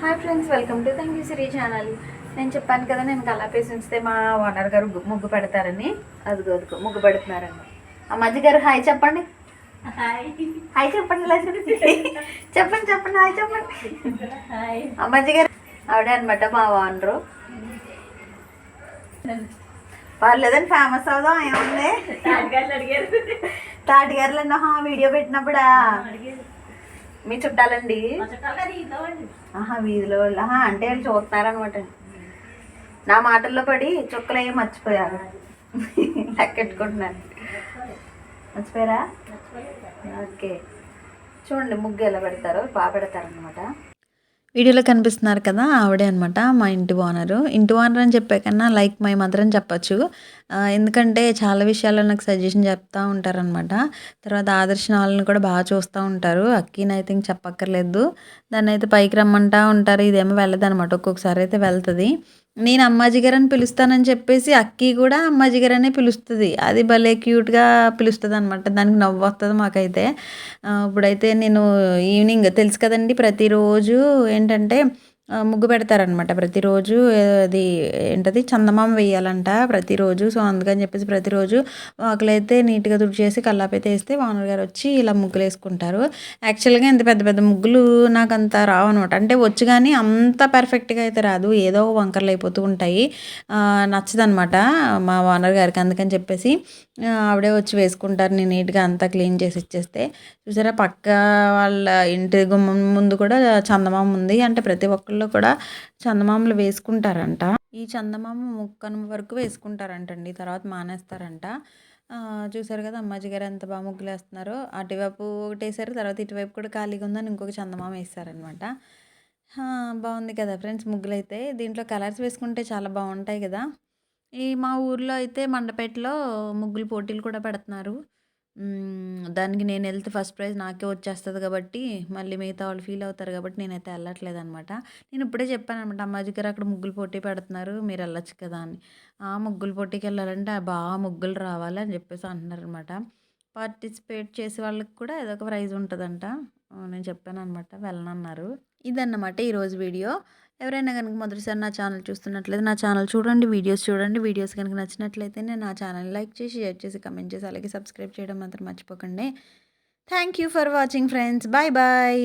Friends welcome to thank you Shri channel నేను చెప్పాను కదా నేను కలాపేసి ఉంచితే మా ఓనర్ గారు ముగ్గు పెడతారని. అదిగో అదిగో ముగ్గు పెడుతున్నారని ఆ మధ్య గారు హాయ్ చెప్పండి. హాయ్ చెప్పండి చెప్పండి చెప్పండి హాయ్ చెప్పండి. ఆ మధ్య గారు ఆవిడే అనమాట మా ఓనరు. పర్లేదని ఫేమస్ అవుదాం ఏముంది? తాటిగారులు అన్న వీడియో పెట్టినప్పుడా? మీ చుట్టాలండి? ఆహా వీధిలో వాళ్ళు. ఆహా అంటే వాళ్ళు చూస్తున్నారనమాట నా మాటల్లో పడి చుక్కలు ఏమి మర్చిపోయారు. లెక్కెట్టుకుంటున్నాను మర్చిపోయారా? ఓకే. చూడండి ముగ్గు ఎలా పెడతారో బాగా పెడతారనమాట వీడియోలో కనిపిస్తున్నారు కదా ఆవిడే అనమాట మా ఇంటి ఓనరు. ఇంటి ఓనర్ అని చెప్పే కన్నా లైక్ మై మదర్ అని చెప్పచ్చు. ఎందుకంటే చాలా విషయాల్లో నాకు సజెషన్ చెప్తూ ఉంటారనమాట తర్వాత ఆదర్శన వాళ్ళని కూడా బాగా చూస్తూ ఉంటారు. అక్కీని అయితే ఇంక చెప్పక్కర్లేదు. దాన్ని అయితే పైకి రమ్మంటా ఉంటారు. ఇదేమో వెళ్ళదు అనమాట ఒక్కొక్కసారి అయితే వెళ్తుంది. నేను అమ్మాజీ అని పిలుస్తానని చెప్పేసి అక్కీ కూడా అమ్మాజీ అనే పిలుస్తుంది. అది భలే క్యూట్గా పిలుస్తుంది అనమాట దానికి నవ్వు వస్తుంది మాకైతే. ఇప్పుడైతే నేను ఈవినింగ్ తెలుసు కదండి ప్రతిరోజు ఏంటంటే ముగ్గు పెడతారనమాట ప్రతిరోజు అది ఏంటది? చందమామ వేయాలంట ప్రతిరోజు. సో అందుకని చెప్పేసి ప్రతిరోజు వాకులైతే నీట్గా తుడిచేసి కల్లాపైతే వేస్తే వానర్ గారు వచ్చి ఇలా ముగ్గులు వేసుకుంటారు. యాక్చువల్గా ఇంత పెద్ద పెద్ద ముగ్గులు నాకు అంత రావు అనమాట అంటే వచ్చు కానీ అంత పర్ఫెక్ట్గా అయితే రాదు. ఏదో వంకర్లు అయిపోతూ ఉంటాయి. నచ్చదనమాట మా ఓనర్ గారికి. అందుకని చెప్పేసి ఆవిడే వచ్చి వేసుకుంటారు. నేను నీట్గా అంతా క్లీన్ చేసి ఇచ్చేస్తే. చూసారా? పక్క వాళ్ళ ఇంటి గుమ్మం ముందు కూడా చందమామ ఉంది. అంటే ప్రతి ఒక్కరు ఒక్కళ్ళు కూడా చందమామలు వేసుకుంటారంట. ఈ చందమామ ముక్కను వరకు వేసుకుంటారంటండి. తర్వాత మానేస్తారంట. చూసారు కదా అమ్మాజీ గారు ఎంత బాగా ముగ్గులు వేస్తున్నారో అటువైపు ఒకటి వేసారు తర్వాత ఇటువైపు కూడా ఖాళీగా ఉందని ఇంకొక చందమామ వేస్తారనమాట. బాగుంది కదా ఫ్రెండ్స్ ముగ్గులు అయితే దీంట్లో కలర్స్ వేసుకుంటే చాలా బాగుంటాయి కదా. ఈ మా ఊర్లో అయితే మండపేటలో ముగ్గులు పోటీలు కూడా పెడుతున్నారు. దానికి నేను వెళ్తే ఫస్ట్ ప్రైజ్ నాకే వచ్చేస్తుంది కాబట్టి మళ్ళీ మిగతా వాళ్ళు ఫీల్ అవుతారు కాబట్టి నేనైతే వెళ్ళట్లేదు అనమాట నేను ఇప్పుడే చెప్పాను అనమాట అమ్మాజీ గారు అక్కడ ముగ్గులు పోటీ పెడుతున్నారు మీరు వెళ్ళొచ్చు కదా అని. ఆ ముగ్గులు పోటీకి వెళ్ళాలంటే బాగా ముగ్గులు రావాలి అని చెప్పేసి అంటున్నారు అనమాట పార్టిసిపేట్ చేసే వాళ్ళకి కూడా ఏదో ఒక ప్రైజ్ ఉంటుందంట. నేను చెప్పాను అనమాట వెళ్ళనన్నారు. ఇదన్నమాట ఈరోజు వీడియో. ఎవరైనా కనుక మొదటిసారి నా ఛానల్ చూస్తున్నట్లయితే నా ఛానల్ చూడండి వీడియోస్ చూడండి. వీడియోస్ కనుక నచ్చినట్లయితే నేను నా ఛానల్ లైక్ చేసి షేర్ చేసి కమెంట్ చేసి అలాగే సబ్స్క్రైబ్ చేయడం మాత్రం మర్చిపోకండి. Thank you for watching friends. Bye bye.